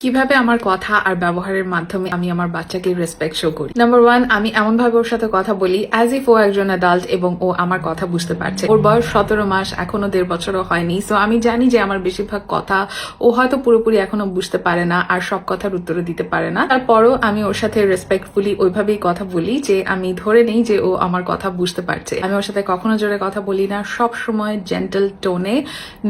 কীভাবে আমার কথা আর ব্যবহারের মাধ্যমে আমি আমার বাচ্চাকে রেসপেক্ট শো করি? নাম্বার ওয়ান আমি এমন ভাবে ওর সাথে কথা বলি অ্যাজ ইফ ও একজন অ্যাডাল্ট এবং ও আমার কথা বুঝতে পারছে। ওর বয়স সতেরো মাস, এখনও দেড় বছরও হয়নি সো আমি জানি যে আমার বেশিরভাগ কথা ও হয়তো পুরোপুরি এখনও বুঝতে পারে না আর সব কথার উত্তরও দিতে পারে না। তারপরও আমি ওর সাথে রেসপেক্টফুলি ওইভাবেই কথা বলি যে আমি ধরে নেই যে ও আমার কথা বুঝতে পারছে। আমি ওর সাথে কখনো জোরে কথা বলি না, সব সময় জেন্টাল টোনে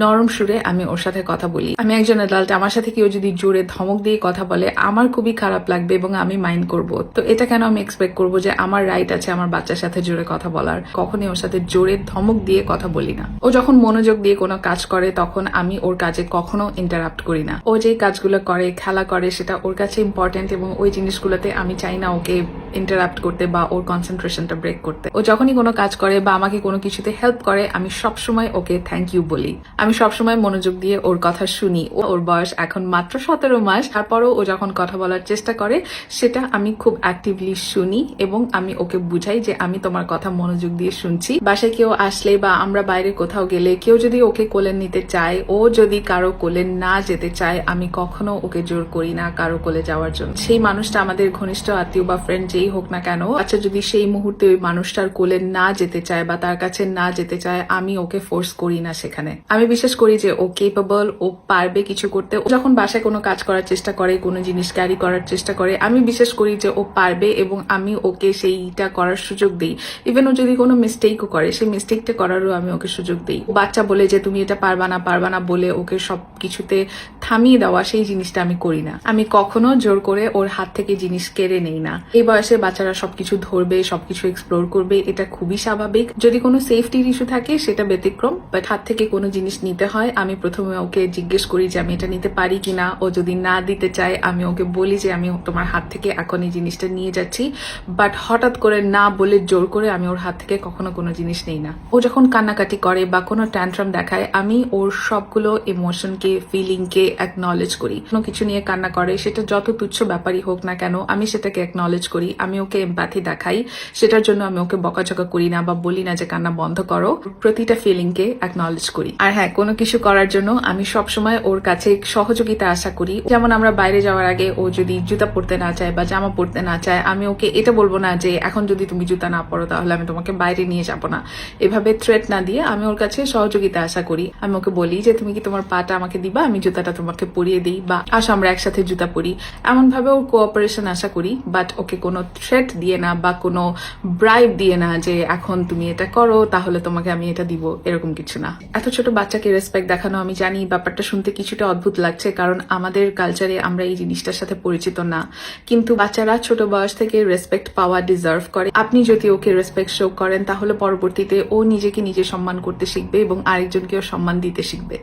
নরম সুরে আমি ওর সাথে কথা বলি। আমি একজন অ্যাডাল্ট আমার সাথে কেউ যদি জোরে ধমক দিয়ে কথা বলে, আমার খুবই খারাপ লাগবে এবং আমি মাইন্ড করব। তো এটা কেন আমি এক্সপেক্ট করব যে আমার রাইট আছে আমার বাচ্চার সাথে জোরে কথা বলার? কখনই ওর সাথে জোরে ধমক দিয়ে কথা বলি না। ও যখন মনোযোগ দিয়ে কোনো কাজ করে, তখন আমি ওর কাজে কখনো ইন্টারাপ্ট করি না। ও যে কাজগুলো করে, খেলা করে, সেটা ওর কাছে ইম্পর্টেন্ট এবং ওই জিনিসগুলোতে আমি চাই না ওকে ইন্টারাপ্ট করতে বা ওর কনসেন্ট্রেশনটা ব্রেক করতে। ও যখনই কোনো কাজ করে বা আমাকে কোনো কিছুতে হেল্প করে, আমি সবসময় ওকে থ্যাংক ইউ বলি। আমি সবসময় মনোযোগ দিয়ে ওর কথা শুনি। ও ওর বয়স এখন মাত্র সতেরো মাস। তারপরও ও যখন কথা বলার চেষ্টা করে, সেটা আমি খুব অ্যাক্টিভলি শুনি এবং আমি ওকে বুঝাই যে আমি তোমার কথা মনোযোগ দিয়ে শুনছি। বাসায় কেউ আসলে বা আমরা বাইরে কোথাও গেলে, কেউ যদি ওকে কোলে নিতে চায়, ও যদি কারও কোলে না যেতে চায়, আমি কখনো ওকে জোর করি না কারও কোলে যাওয়ার জন্য। সেই মানুষটা আমাদের ঘনিষ্ঠ আত্মীয় বা ফ্রেন্ড যেই হোক না কেন আচ্ছা যদি সেই মুহূর্তে ওই মানুষটার কোলে না যেতে চায় বা তার কাছে না যেতে চায়, আমি ওকে ফোর্স করি না সেখানে। আমি বিশ্বাস করি যে ও কেপেবল ও পারবে কিছু করতে। ও যখন বাসায় কোনো কাজ করার চেষ্টা করে, কোনো জিনিস ক্যারি করার চেষ্টা করে, আমি বিশ্বাস করি যে ও পারবে এবং আমি ওকে সেইটা করার সুযোগ দিই। ইভেন ও যদি কোনো মিস্টেকও করে, সেই মিস্টেকটা করারও আমি ওকে সুযোগ দিই। বাচ্চা বলে যে, তুমি এটা পারবা না পারবা না বলে ওকে সব কিছুতে থামিয়ে দেওয়া সেই জিনিসটা আমি করি না। আমি কখনো জোর করে ওর হাত থেকে জিনিস কেড়ে নেই না। এই বয়সে বাচ্চারা সবকিছু ধরবে, সবকিছু এক্সপ্লোর করবে, এটা খুবই স্বাভাবিক। যদি কোনো সেফটির ইস্যু থাকে, সেটা ব্যতিক্রম বাট হাত থেকে কোনো জিনিস নিতে হয়, আমি প্রথমে ওকে জিজ্ঞেস করি যে আমি এটা নিতে পারি কিনা। ও যদি না দিতে চায়, আমি ওকে বলি যে আমি তোমার হাত থেকে এখন এই জিনিসটা নিয়ে যাচ্ছি। বাট হঠাৎ করে না বলে জোর করে আমি ওর হাত থেকে কখনো কোনো জিনিস নেই না। ও যখন কান্নাকাটি করে বা কোনো ট্যান্ট্রাম দেখায়, আমি ওর সবগুলো ইমোশনকে ফিলিংকে অ্যাকনলেজ করি। কোনো কিছু নিয়ে কান্না করে, সেটা যত তুচ্ছ ব্যাপারই হোক না কেন, আমি সেটাকে অ্যাকনলেজ করি, আমি ওকে এমপ্যাথি দেখাই, সেটার জন্য আমি ওকে বকাঝকা করি না বা বলি না যে কান্না বন্ধ করো। প্রতিটা ফিলিংকে অ্যাকনলেজ করি। আর হ্যাঁ কোনো কিছু করার জন্য আমি সবসময় ওর কাছে সহযোগিতা আশা করি। যেমন আমরা বাইরে যাওয়ার আগে ও যদি জুতা পরতে না চায় বা জামা পরতে না চায়, আমি ওকে এটা বলব না যে এখন যদি তুমি জুতা না পরো তাহলে আমি তোমাকে বাইরে নিয়ে যাব না। এভাবে থ্রেট না দিয়ে আমি ওর কাছে সহযোগিতা আশা করি। আমি ওকে বলি যে, তুমি কি তোমার পাটা আমাকে দিবা? আমি জুতাটা তোমাকে পরিয়ে দিই, বা আসো আমরা একসাথে জুতা পরি। এমন ভাবে ওর কোঅপারেশন আশা করি বাট ওকে কোনো থ্রেট দিয়ে না, বা কোনো ব্রাইব দিয়ে না যে এখন তুমি এটা করো, তাহলে তোমাকে আমি এটা দিব, এরকম কিছু না। এত ছোট বাচ্চাকে রেসপেক্ট দেখানো আমি জানি, ব্যাপারটা শুনতে কিছুটা অদ্ভুত লাগছে, কারণ আমাদের কালচারে আমরা এই জিনিসটার সাথে পরিচিত না। কিন্তু বাচ্চারা ছোট বয়স থেকে রেসপেক্ট পাওয়া ডিজার্ভ করে। আপনি যদি ওকে রেসপেক্ট শো করেন, তাহলে পরবর্তীতে ও নিজেকে নিজে সম্মান করতে শিখবে এবং আরেকজনকেও সম্মান দিতে শিখবে।